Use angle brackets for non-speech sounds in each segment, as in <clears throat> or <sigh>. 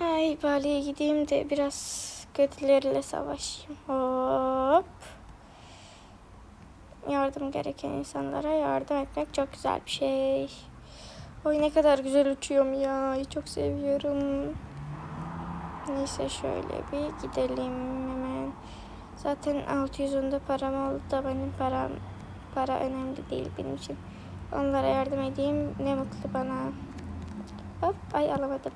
Ay Bali'ye gideyim de biraz kötülerle savaşayım. Hop. Yardım gereken insanlara yardım etmek çok güzel bir şey. Oy ne kadar güzel uçuyorum ya. Çok seviyorum. Neyse şöyle bir gidelim hemen. Zaten 600'ünde param oldu da benim param para önemli değil benim için. Onlara yardım edeyim ne mutlu bana. Hop ay alamadım.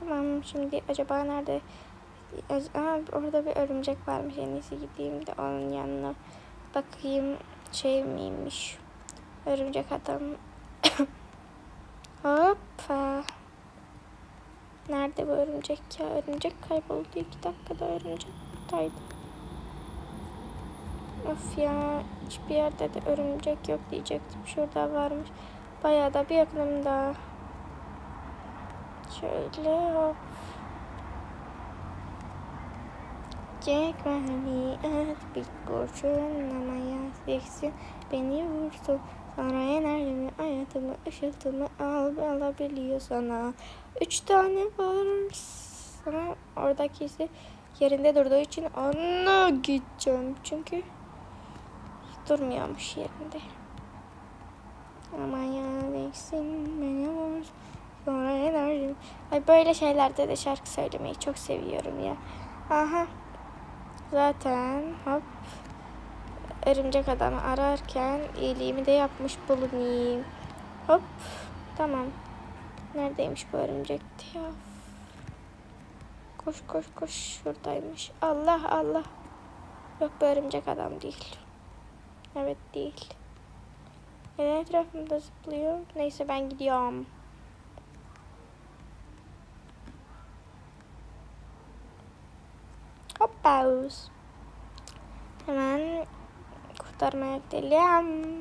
Tamam şimdi acaba nerede? Aa, orada bir örümcek varmış. En iyisi gideyim de onun yanına bakayım şey miymiş. Örümcek adam. <coughs> Hoppa. Nerede bu örümcek ya? Örümcek kayboldu. iki dakikada örümcek buradaydı. Of ya. Hiçbir yerde de örümcek yok diyecektim. Şurada varmış. Bayağı da bir yakınımda. Şöyle hop. Çekmeli et bir kurşunlamaya seksin beni vursun. Sonra enerjimi, hayatımı, ışıltımı al, alabiliyorsan Üç tane var. Ama oradakisi yerinde durduğu için ona gideceğim. Çünkü durmuyormuş yerinde. Ama ya beni vur. Sonra enerjim. Ay böyle şeylerde de şarkı söylemeyi çok seviyorum ya. Aha. Zaten hop. Örümcek adamı ararken iyiliğimi de yapmış bulunayım. Hop. Tamam. Neredeymiş bu örümcekti ya? Koş koş koş şuradaymış. Allah Allah. Yok bu örümcek adam değil. Evet değil. Neden etrafımda zıplıyor? Neyse ben gidiyorum. Hoppa. Hemen kurtarmaya gidelim.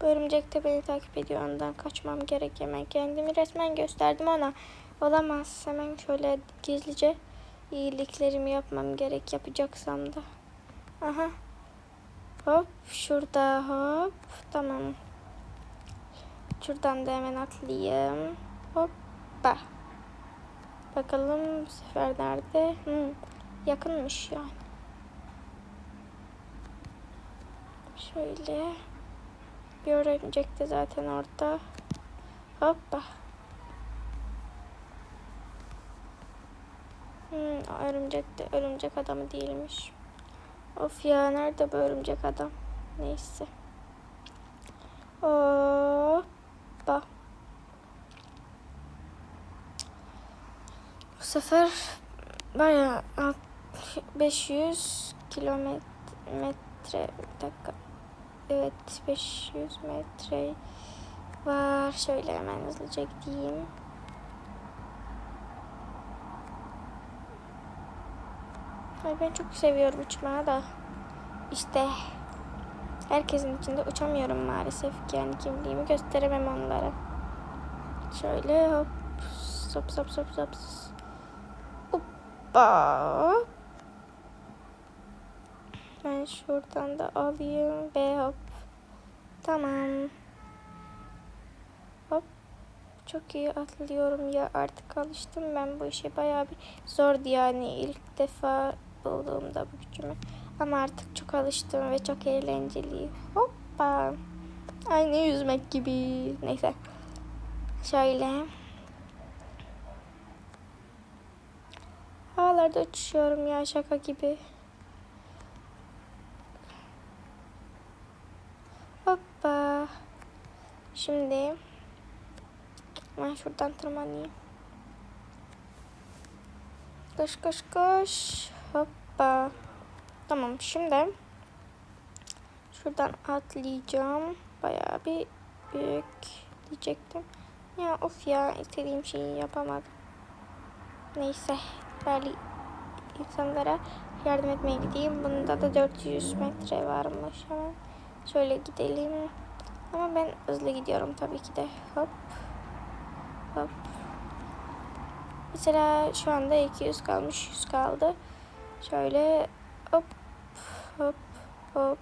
Bu örümcek de beni takip ediyor. Ondan kaçmam gerek hemen. Kendimi resmen gösterdim ona. Olamaz. Hemen şöyle gizlice iyiliklerimi yapmam gerek. Yapacaksam da. Aha. Hop. Şurada hop. Tamam. Şuradan da hemen atlayayım. Hoppa. Bakalım bu sefer nerede? Hmm, yakınmış yani. Şöyle. Bir örümcek de zaten orada. Hoppa. Hmm, örümcek de örümcek adamı değilmiş. Of ya nerede bu örümcek adam? Neyse. Hoppa. Sefer bayağı alt- 500 kilometre bir dakika. Evet 500 metre var. Şöyle hemen hızlıca gideyim. Ay ben çok seviyorum uçmayı da. İşte herkesin içinde uçamıyorum maalesef. ki. Yani kimliğimi gösteremem onlara. Şöyle hop sop sop sop sop. Hoppa. Ben şuradan da alayım ve hop. Tamam. Hop. Çok iyi atlıyorum ya artık alıştım ben bu işe bayağı bir zordu yani ilk defa bulduğumda bu gücümü. Ama artık çok alıştım ve çok eğlenceli. Hoppa. Aynı yüzmek gibi. Neyse. Şöyle. Havalarda uçuşuyorum ya şaka gibi. Hoppa. Şimdi ben şuradan tırmanayım. Koş koş koş. Hoppa. Tamam şimdi şuradan atlayacağım. Bayağı bir büyük diyecektim. Ya of ya istediğim şeyi yapamadım. Neyse böyle insanlara yardım etmeye gideyim. Bunda da 400 metre varmış hemen. Şöyle gidelim. Ama ben hızlı gidiyorum tabii ki de. Hop. Hop. Mesela şu anda 200 kalmış. 100 kaldı. Şöyle hop hop hop.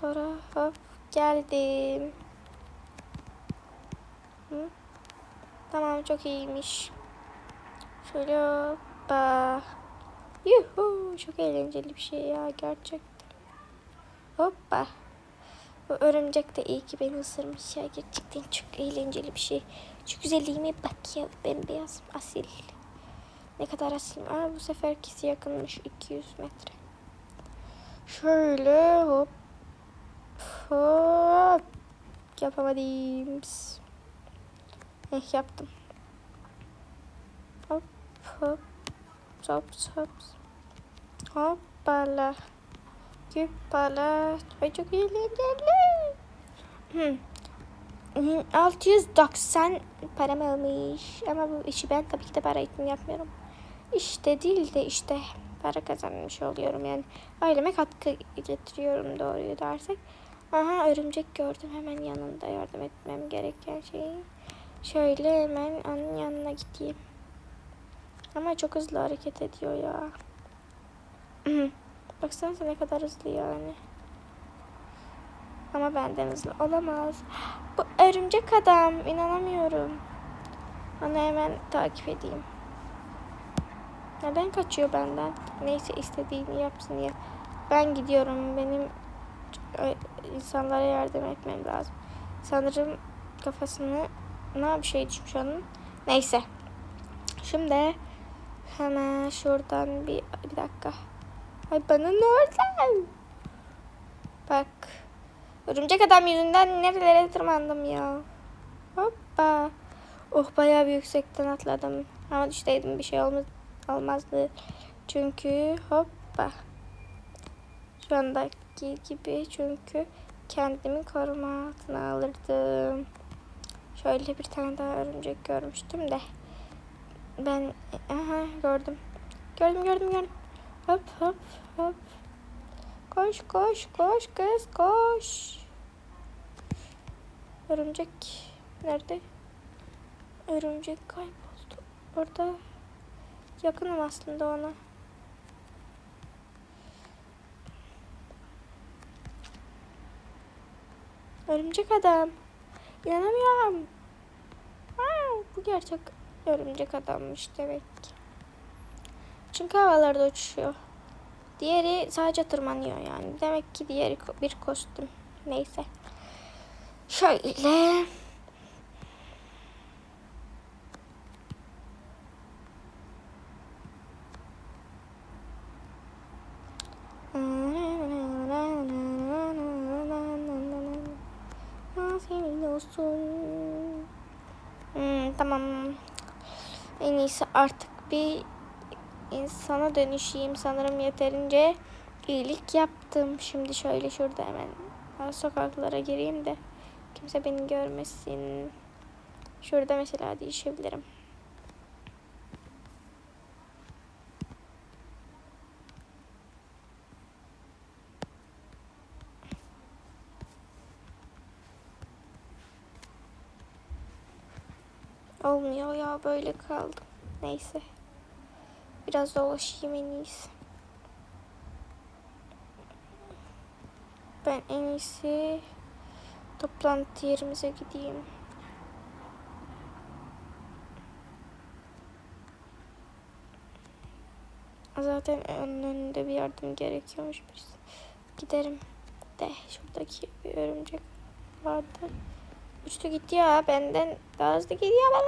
Sonra hop geldim. Hı? Tamam çok iyiymiş. Şöyle hoppa. Yuhu çok eğlenceli bir şey ya gerçekten. Hoppa. Bu örümcek de iyi ki beni ısırmış ya. Gerçekten çok eğlenceli bir şey. Şu güzelliğime bak ya bembeyaz asil. Ne kadar asil. Aa, bu seferkisi yakınmış 200 metre. Şöyle hop hop yapamadım. Eh yaptım. Hop hop hop hop hoppala Hoppala. Ay çok eğlenceli. Hmm. Hmm, 690 param olmuş. Ama bu işi ben tabii ki de para için yapmıyorum. İşte değil de işte para kazanmış oluyorum yani. Aileme katkı getiriyorum doğruyu dersek. Aha örümcek gördüm hemen yanında yardım etmem gereken şeyi. Şöyle hemen onun yanına gideyim. Ama çok hızlı hareket ediyor ya. <clears throat> Baksanıza ne kadar hızlı yani. Ama benden hızlı olamaz. Bu örümcek adam. inanamıyorum. Onu hemen takip edeyim. Neden kaçıyor benden? Neyse istediğini yapsın ya. Ben gidiyorum. Benim insanlara yardım etmem lazım. Sanırım kafasını ne bir şey düşmüş onun. Neyse. Şimdi hemen şuradan bir, bir dakika. Ay bana ne oldu? Bak. Örümcek adam yüzünden nerelere tırmandım ya. Hoppa. Oh bayağı bir yüksekten atladım. Ama düşteydim bir şey olmaz, olmazdı. Çünkü hoppa. Şu andaki gibi çünkü kendimi koruma altına alırdım. Şöyle bir tane daha örümcek görmüştüm de. Ben aha gördüm. Gördüm gördüm gördüm. Hop hop hop. Koş koş koş kız koş. Örümcek nerede? Örümcek kayboldu. Orada yakınım aslında ona. Örümcek adam. İnanamıyorum. Aa, bu gerçek örümcek adammış demek ki. Çünkü havalarda uçuşuyor. Diğeri sadece tırmanıyor yani. Demek ki diğeri bir kostüm. Neyse. Şöyle. Hmm, tamam. En iyisi artık bir insana dönüşeyim. Sanırım yeterince iyilik yaptım. Şimdi şöyle şurada hemen sokaklara gireyim de kimse beni görmesin. Şurada mesela değişebilirim. Olmuyor ya böyle kaldım. Neyse. Biraz dolaşayım en iyisi. Ben en iyisi toplantı yerimize gideyim. Zaten önünde bir yardım gerekiyormuş. Giderim de şuradaki bir örümcek vardı. Uçtu gitti ya benden daha hızlı gidiyorlar.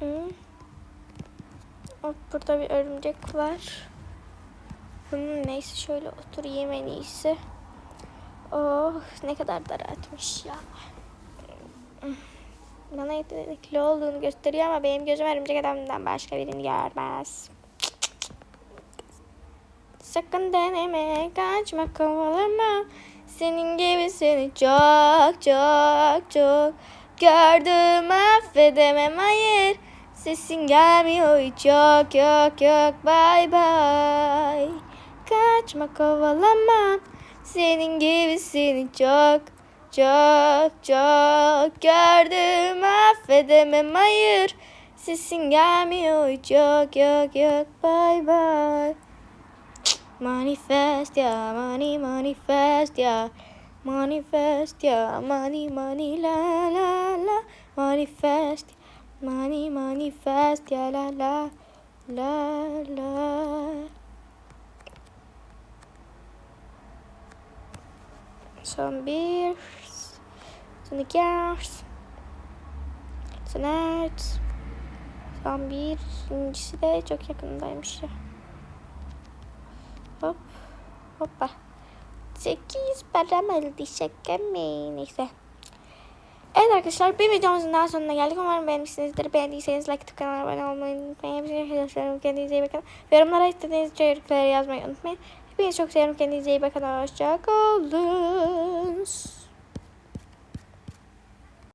Hı. Hop burada bir örümcek var. Bunun neyse şöyle oturayım en iyisi. Oh ne kadar da rahatmış ya. Bana yetenekli olduğunu gösteriyor ama benim gözüm örümcek adamdan başka birini görmez. Sakın deneme, kaçma, kovalama. Senin gibi seni çok çok çok gördüm affedemem hayır. Sesin gelmiyor hiç yok yok yok bye bye. Kaçma kovalama. Senin gibi seni çok çok çok gördüm affedemem hayır. Sesin gelmiyor yok yok yok bye bye Manifest ya money manifest ya. Manifest ya money money la la la. Manifest money manifest ya la la la la Son bir Son iki Son üç Son bir İkincisi de çok yakındaymış ya Hop. Hoppa. 8 param oldu şaka mı? Neyse. Evet arkadaşlar bir videomuzun daha sonuna geldik. Umarım beğenmişsinizdir. Beğendiyseniz like atıp kanala abone olmayı unutmayın. Hepinize arkadaşlar kendinize iyi bakın. Yorumlara istediğiniz içerikleri yazmayı unutmayın. Hepinizi çok seviyorum. Kendinize iyi bakın. Hoşçakalın.